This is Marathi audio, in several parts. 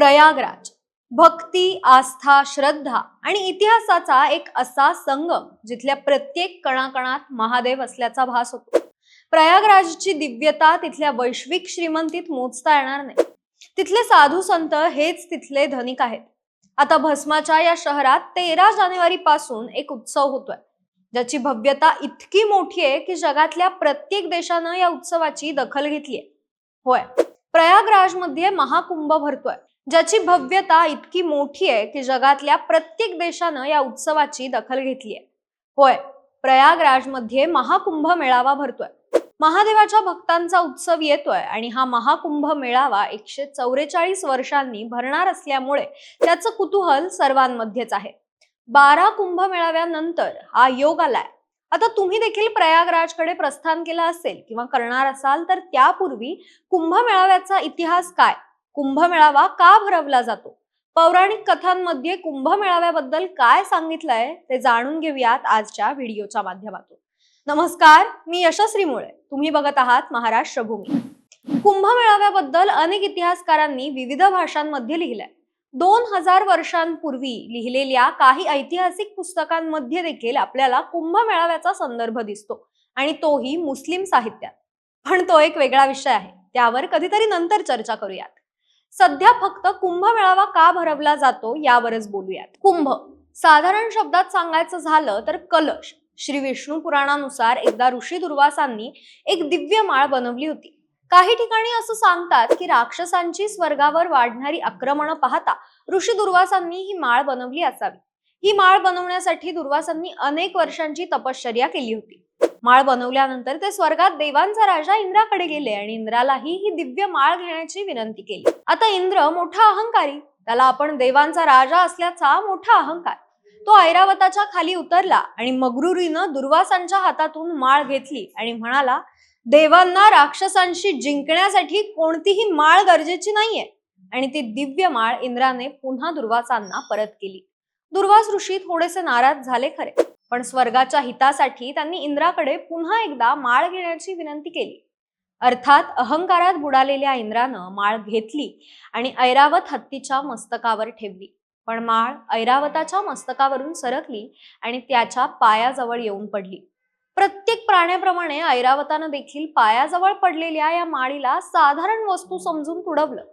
प्रयागराज. भक्ती आस्था श्रद्धा आणि इतिहासाचा एक असा संगम जिथल्या प्रत्येक कणाकणात महादेव असल्याचा भास होतो. प्रयागराजची दिव्यता तिथल्या वैश्विक श्रीमंतीत मोजता येणार नाही. तिथले साधू संत हेच तिथले धनिक आहेत. आता भस्माच्या या शहरात तेरा जानेवारी पासून एक उत्सव होतोय. ज्याची भव्यता इतकी मोठी आहे की जगातल्या प्रत्येक देशानं या उत्सवाची दखल घेतलीय होय. प्रयागराजमध्ये महाकुंभ भरतोय. ज्याची भव्यता इतकी मोठी आहे की जगातल्या प्रत्येक देशानं या उत्सवाची दखल घेतली आहे. होय प्रयागराजमध्ये महाकुंभ मेळावा भरतोय. महादेवाच्या भक्तांचा उत्सव येतोय आणि हा महाकुंभ मेळावा एकशे चौवेचाळीस वर्षांनी भरणार असल्यामुळे त्याचं कुतूहल सर्वांमध्येच आहे. बारा कुंभ मेळाव्यानंतर हा योग आलाय. आता तुम्ही देखील प्रयागराजकडे प्रस्थान केलं असेल किंवा करणार असाल तर त्यापूर्वी कुंभ मेळाव्याचा इतिहास काय? कुंभमेळावा का भरवला जातो? पौराणिक कथांमध्ये कुंभमेळाव्याबद्दल काय सांगितलंय ते जाणून घेऊयात आजच्या व्हिडिओच्या माध्यमातून. नमस्कार मी यशस्वी मुळे. तुम्ही बघत आहात महाराष्ट्र भूमी. कुंभमेळाव्याबद्दल अनेक इतिहासकारांनी विविध भाषांमध्ये लिहिलंय. दोन हजार वर्षांपूर्वी लिहिलेल्या काही ऐतिहासिक पुस्तकांमध्ये देखील आपल्याला कुंभमेळाव्याचा संदर्भ दिसतो आणि तोही मुस्लिम साहित्यात. पण तो एक वेगळा विषय आहे. त्यावर कधीतरी नंतर चर्चा करूयात. सध्या फक्त कुंभ मेळावा का भरवला जातो यावरच बोलूयात. कुंभ. साधारण शब्दात सांगायचं झालं तर कलश. श्री विष्णू पुराणानुसार एकदा ऋषी दुर्वासांनी एक दिव्य माळ बनवली होती. काही ठिकाणी असं सांगतात की राक्षसांची स्वर्गावर वाढणारी आक्रमणं पाहता ऋषी दुर्वासांनी ही माळ बनवली असावी. ही माळ बनवण्यासाठी दुर्वासांनी अनेक वर्षांची तपश्चर्या केली होती. माळ बनवल्यानंतर ते स्वर्गात देवांचा राजा इंद्राकडे गेले आणि इंद्रालाही ही दिव्य माळ घेण्याची विनंती केली. आता इंद्र मोठा अहंकारी त्याला आपण देवांचा राजा असल्याचा मोठा अहंकार. तो ऐरावताच्या खाली उतरला आणि मगरुरीनं दुर्वासांच्या हातातून माळ घेतली आणि म्हणाला देवांना राक्षसांशी जिंकण्यासाठी कोणतीही माळ गरजेची नाहीये. आणि ती दिव्य माळ इंद्राने पुन्हा दुर्वासांना परत केली. दुर्वास ऋषी थोडेसे नाराज झाले खरे. पण स्वर्गाच्या हितासाठी त्यांनी इंद्राकडे पुन्हा एकदा माळ घेण्याची विनंती केली. अर्थात अहंकारात बुडालेल्या इंद्रानं माळ घेतली आणि ऐरावत हत्तीच्या मस्तकावर ठेवली. पण माळ ऐरावताच्या मस्तकावरून सरकली आणि त्याच्या पायाजवळ येऊन पडली. प्रत्येक प्राण्याप्रमाणे ऐरावतानं देखील पायाजवळ पडलेल्या या माळीला साधारण वस्तू समजून तुडवलं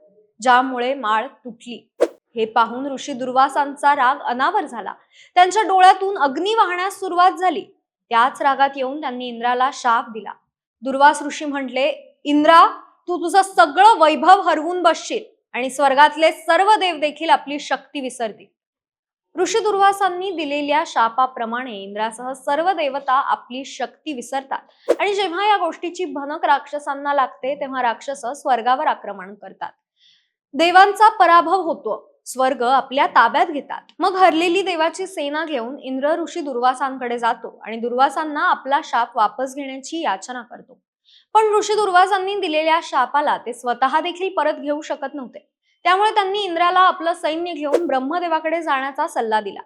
ज्यामुळे माळ तुटली. हे पाहून ऋषी दुर्वासांचा राग अनावर झाला. त्यांच्या डोळ्यातून अग्नी वाहण्यास सुरुवात झाली. त्याच रागात येऊन त्यांनी इंद्राला शाप दिला. दुर्वास ऋषी म्हटले इंद्रा तू तुझं सगळं वैभव हरवून बसशील आणि स्वर्गातले सर्व देव देखील आपली शक्ती विसरतील. ऋषी दुर्वासांनी दिलेल्या शापाप्रमाणे इंद्रासह सर्व देवता आपली शक्ती विसरतात. आणि जेव्हा या गोष्टीची भनक राक्षसांना लागते तेव्हा राक्षस स्वर्गावर आक्रमण करतात. देवांचा पराभव होतो. स्वर्ग आपल्या ताब्यात घेतात. मग हरलेली देवाची सेना घेऊन इंद्र ऋषी दुर्वासांकडे जातो आणि दुर्वासांना आपला शाप वापस घेण्याची याचना करतो. पण ऋषी दुर्वासांनी दिलेल्या शापाला ते स्वतः देखील परत घेऊ शकत नव्हते. त्यामुळे त्यांनी इंद्राला आपलं सैन्य घेऊन ब्रह्मदेवाकडे जाण्याचा सल्ला दिला.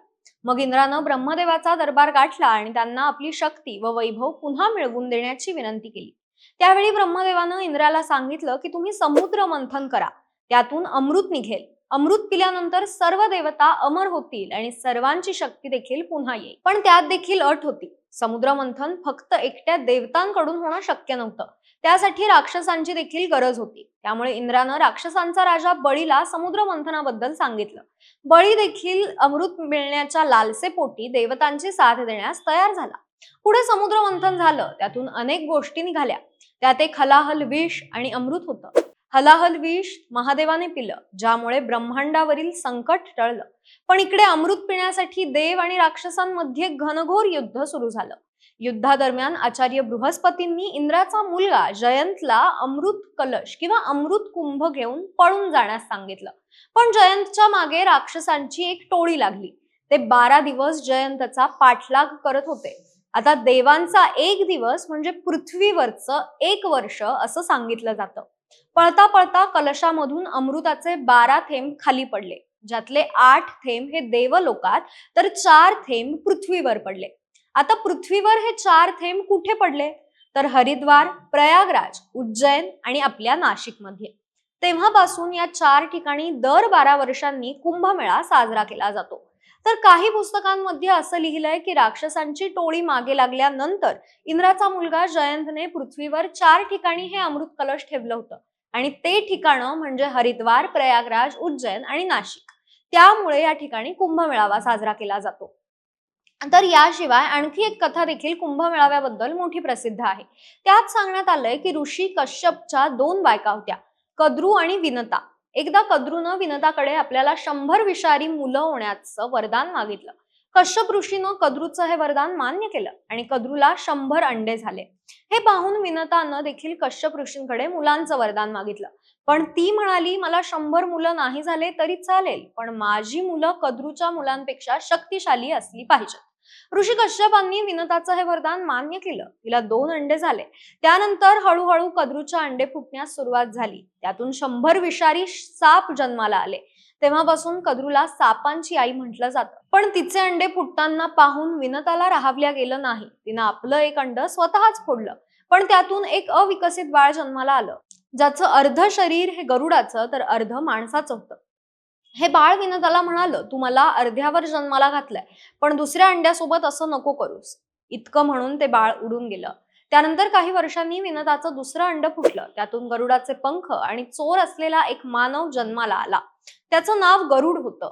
मग इंद्रानं ब्रह्मदेवाचा दरबार गाठला आणि त्यांना आपली शक्ती व वैभव पुन्हा मिळवून देण्याची विनंती केली. त्यावेळी ब्रह्मदेवानं इंद्राला सांगितलं की तुम्ही समुद्र मंथन करा. त्यातून अमृत निघेल. अमृत पिल्यानंतर सर्व देवता अमर होतील आणि सर्वांची शक्ती देखील पुन्हा येईल. पण त्यात देखील अट होती. समुद्र मंथन फक्त एकट्या देवतांकडून होणं शक्य नव्हतं. त्यासाठी राक्षसांची देखील गरज होती. त्यामुळे इंद्रानं राक्षसांचा राजा बळीला समुद्र मंथनाबद्दल सांगितलं. बळी देखील अमृत मिळण्याच्या लालसेपोटी देवतांची साथ देण्यास तयार झाला. पुढे समुद्र मंथन झालं. त्यातून अनेक गोष्टी निघाल्या. त्यात एक हलाहल विष आणि अमृत होतं. हलाहल विष महादेवाने पिलं ज्यामुळे ब्रह्मांडावरील संकट टळलं. पण इकडे अमृत पिण्यासाठी देव आणि राक्षसांमध्ये घनघोर युद्ध सुरू झालं. युद्धादरम्यान आचार्य बृहस्पतींनी इंद्राचा मुलगा जयंतला अमृत कलश किंवा अमृत कुंभ घेऊन पळून जाण्यास सांगितलं. पण जयंतच्या मागे राक्षसांची एक टोळी लागली. ते बारा दिवस जयंतचा पाठलाग करत होते. आता देवांचा एक दिवस म्हणजे पृथ्वीवरचं एक वर्ष असं सांगितलं जातं. पळता पळता कलशामधून अमृताचे बारा थेंब खाली पडले. ज्यातले आठ थेंब हे देवलोकात तर चार थेंब पृथ्वीवर पडले. आता पृथ्वीवर हे चार थेंब कुठे पडले? तर हरिद्वार प्रयागराज उज्जैन आणि आपल्या नाशिकमध्ये. तेव्हापासून या चार ठिकाणी दर बारा वर्षांनी कुंभमेळा साजरा केला जातो. तर काही पुस्तकांमध्ये असं लिहिलंय की राक्षसांची टोळी मागे लागल्यानंतर इंद्राचा मुलगा जयंतने पृथ्वीवर चार ठिकाणी हे अमृत कलश ठेवलं होतं. आणि ते ठिकाणं म्हणजे हरिद्वार प्रयागराज उज्जैन आणि नाशिक. त्यामुळे या ठिकाणी कुंभमेळावा साजरा केला जातो. तर याशिवाय आणखी एक कथा देखील कुंभमेळाव्याबद्दल मोठी प्रसिद्ध आहे. त्यात सांगण्यात आलंय की ऋषी कश्यपच्या दोन बायका होत्या कद्रू आणि विनता. एकदा कद्रूनं विनताकडे आपल्याला शंभर विषारी मुलं होण्याचं वरदान मागितलं. कश्यप ऋषीनं कद्रूचं हे वरदान मान्य केलं आणि कद्रूला शंभर अंडे झाले. हे पाहून विनतानं देखील कश्यप ऋषींकडे मुलांचं वरदान मागितलं. पण ती म्हणाली मला शंभर मुलं नाही झाले तरी चालेल पण माझी मुलं कद्रूच्या मुलांपेक्षा शक्तिशाली असली पाहिजेत. ऋषी कश्यपांनी विनताचं हे वरदान मान्य केलं. तिला दोन अंडे झाले. त्यानंतर हळूहळू कद्रूच्या अंडे फुटण्यास सुरुवात झाली. त्यातून शंभर विषारी साप जन्माला आले. तेव्हापासून कद्रूला सापांची आई म्हटलं जातं. पण तिचे अंडे फुटताना पाहून विनताला राहावल्या गेलं नाही. तिनं आपलं एक अंड स्वतःच फोडलं. पण त्यातून एक अविकसित बाळ जन्माला आलं. ज्याचं अर्ध शरीर हे गरुडाचं तर अर्ध माणसाचं होतं. हे बाळ विनोदाला म्हणालं तू मला अर्ध्यावर जन्माला घातलाय पण दुसऱ्या अंड्यासोबत असं नको करूस. इतकं म्हणून ते बाळ उडून गेलं. त्यानंतर काही वर्षांनी विनताचं दुसरं अंड फुटलं. त्यातून गरुडाचे पंख आणि चोर असलेला एक मानव जन्माला आला. त्याचं नाव गरुड होतं.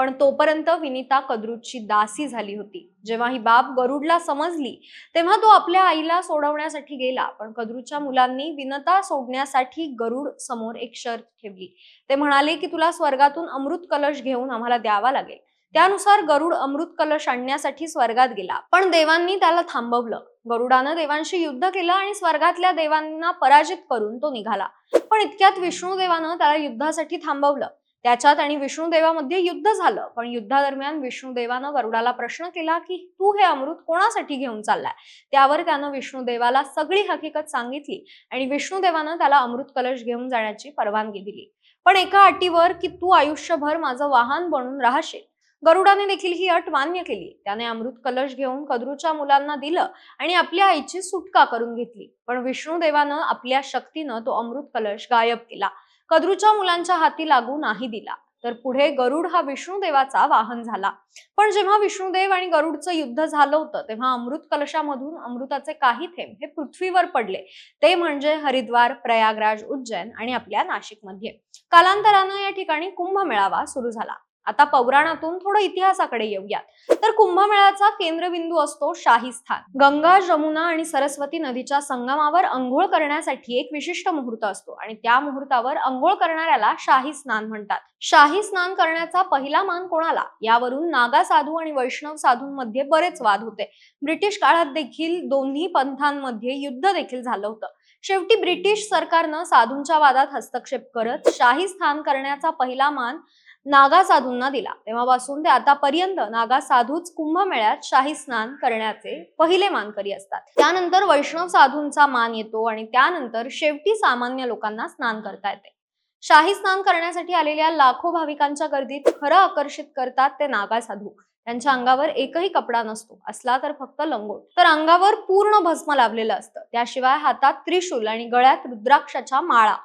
पण तोपर्यंत विनिता कद्रूची दासी झाली होती. जेव्हा ही बाब गरुडला समजली तेव्हा तो आपल्या आईला सोडवण्यासाठी गेला. पण कद्रूच्या मुलांनी विनता सोडण्यासाठी गरुड समोर एक शर्त ठेवली. ते म्हणाले की तुला स्वर्गातून अमृत कलश घेऊन आम्हाला द्यावा लागेल. त्यानुसार गरुड अमृत कलश आणण्यासाठी स्वर्गात गेला. पण देवांनी त्याला थांबवलं. गरुडानं देवांशी युद्ध केलं आणि स्वर्गातल्या देवांना पराजित करून तो निघाला. पण इतक्यात विष्णू देवानं त्याला युद्धासाठी थांबवलं. त्याच्यात आणि विष्णुदेवामध्ये युद्ध झालं. पण युद्धादरम्यान विष्णुदेवानं वरुडाला प्रश्न केला की तू हे अमृत कोणासाठी घेऊन चाललाय? त्यावर त्यानं विष्णुदेवाला सगळी हकीकत सांगितली आणि विष्णुदेवानं त्याला अमृत कलश घेऊन जाण्याची परवानगी दिली. पण एका अटीवर की तू आयुष्यभर माझं वाहन बनून राहशील. गरुडाने देखील ही अट मान्य केली. त्याने अमृत कलश घेऊन कद्रूच्या मुलांना दिलं आणि आपल्या आईची सुटका करून घेतली. पण विष्णुदेवानं आपल्या शक्तीनं तो अमृत कलश गायब केला. कद्रूच्या मुलांच्या हाती लागू नाही दिला. तर पुढे गरुड हा विष्णुदेवाचा वाहन झाला. पण जेव्हा विष्णुदेव आणि गरुडचं युद्ध झालं होतं तेव्हा अमृत कलशामधून अमृताचे काही थेंब हे पृथ्वीवर पडले. ते म्हणजे हरिद्वार प्रयागराज उज्जैन आणि आपल्या नाशिकमध्ये. कालांतरानं या ठिकाणी कुंभमेळावा सुरू झाला. आता पौराणातून थोडं इतिहासाकडे येऊयात. तर कुंभमेळ्याचा केंद्रबिंदू असतो शाही स्थान गंगा जमुना आणि सरस्वती नदीच्या संगमावर अंघोळ करण्यासाठी एक विशिष्ट मुहूर्त असतो आणि त्या मुहूर्तावर अंघोळ करणाऱ्याला शाही स्नान म्हणतात. शाही स्नान करण्याचा पहिला मान कोणाला? यावरून नागा साधू आणि वैष्णव साधूंमध्ये बरेच वाद होते. ब्रिटिश काळात देखील दोन्ही पंथांमध्ये युद्ध देखील झालं होतं. शेवटी ब्रिटिश सरकारनं साधूंच्या वादात हस्तक्षेप करत शाही स्थान करण्याचा पहिला मान नागा साधूंना दिला. तेव्हापासून ते आतापर्यंत नागा साधूच कुंभमेळ्यात शाही स्नान करण्याचे पहिले मानकरी असतात. त्यानंतर वैष्णव साधूंचा मान येतो आणि त्यानंतर शेवटी सामान्य लोकांना स्नान करता येते. शाही स्नान करण्यासाठी आलेल्या लाखो भाविकांच्या गर्दीत खरं आकर्षित करतात ते नागा साधू त्यांच्या अंगावर एकही कपडा नसतो असला तर फक्त लंगोट. तर अंगावर पूर्ण भस्म लावलेलं असतं. त्याशिवाय हातात त्रिशूल आणि गळ्यात रुद्राक्षाच्या माळा.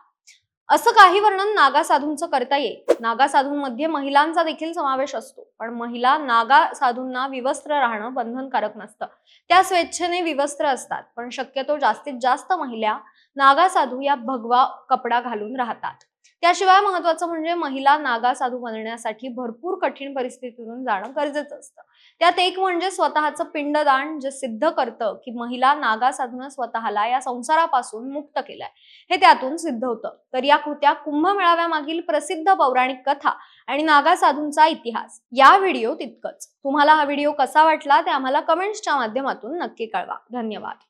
असं काही वर्णन नागा साधूंचं करता येईल. नागा साधूंमध्ये महिलांचा देखील समावेश असतो. पण महिला नागा साधूंना विवस्त्र राहणं बंधनकारक नसतं. त्या स्वेच्छेने विवस्त्र असतात. पण शक्यतो जास्तीत जास्त महिला नागा साधू या भगवा कपडा घालून राहतात. त्याशिवाय महत्वाचं म्हणजे महिला नागा साधू बनण्यासाठी भरपूर कठीण परिस्थितीतून जाणं गरजेचं असतं. त्यात एक म्हणजे स्वतःचं पिंडदान जे सिद्ध करतं की महिला नागा साधून स्वतःला या संसारापासून मुक्त केलाय. हे त्यातून सिद्ध होतं. तर या कृत्या कुंभमेळाव्यामागील प्रसिद्ध पौराणिक कथा आणि नागा साधूंचा इतिहास या व्हिडिओ तितकंच. तुम्हाला हा व्हिडिओ कसा वाटला ते आम्हाला कमेंट्सच्या माध्यमातून नक्की कळवा. धन्यवाद.